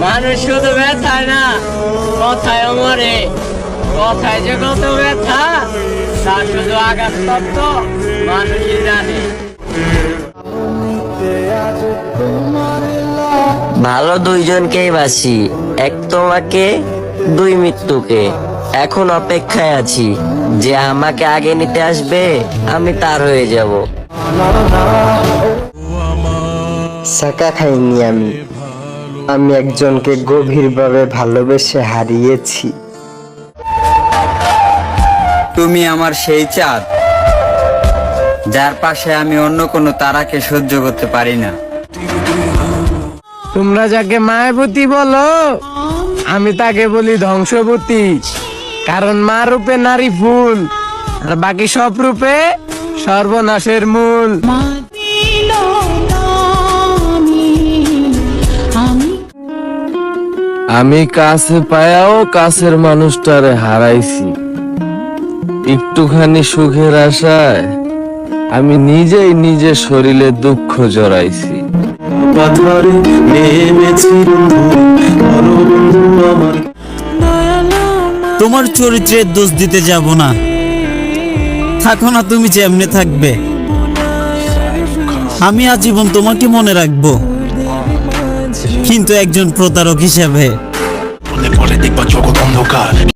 মানুষ শুধু ব্যথায় না কথায় মরে। কথায় যে কত ব্যথা তা শুধু আঘাত তত্ত্ব মানুষই জানে। ভালো দুইজনকেই বাসি এক তোমাকে দুই মৃত্যুকে। এখন অপেক্ষায় আছি যে আমাকে আগে নিতে আসবে আমি তার হয়ে যাব। সাকা খাইনি আমি। আমি একজনকে গভীরভাবে ভালোবেসে হারিয়েছি। তুমি আমার সেই চাঁদ যার পাশে আমি অন্য কোনো তারাকে সহ্য করতে পারি না। তোমরা যাকে মায়াবতী বলো আমি তাকে বলি ধ্বংসবতী। কারণ মা রূপে নারী ফুল আর বাকি সব রূপে সর্বনাশের মূল। আমি কাছে পায়াও কাছের মানুষটারে হারাইছি। একটুখানি সুখের আশায় আমি নিজেই নিজের শরীরে দুঃখ জড়াইছি। পাথরে নেমেছি বন্ধু বন্ধু আমার। তোমার চরিত্রে দোষ দিতে যাব না। থাকো না তুমি যেমনে থাকবে। আমি আজীবন তোমাকে মনে রাখব। কিন্তু একজন প্রতারক হিসেবে।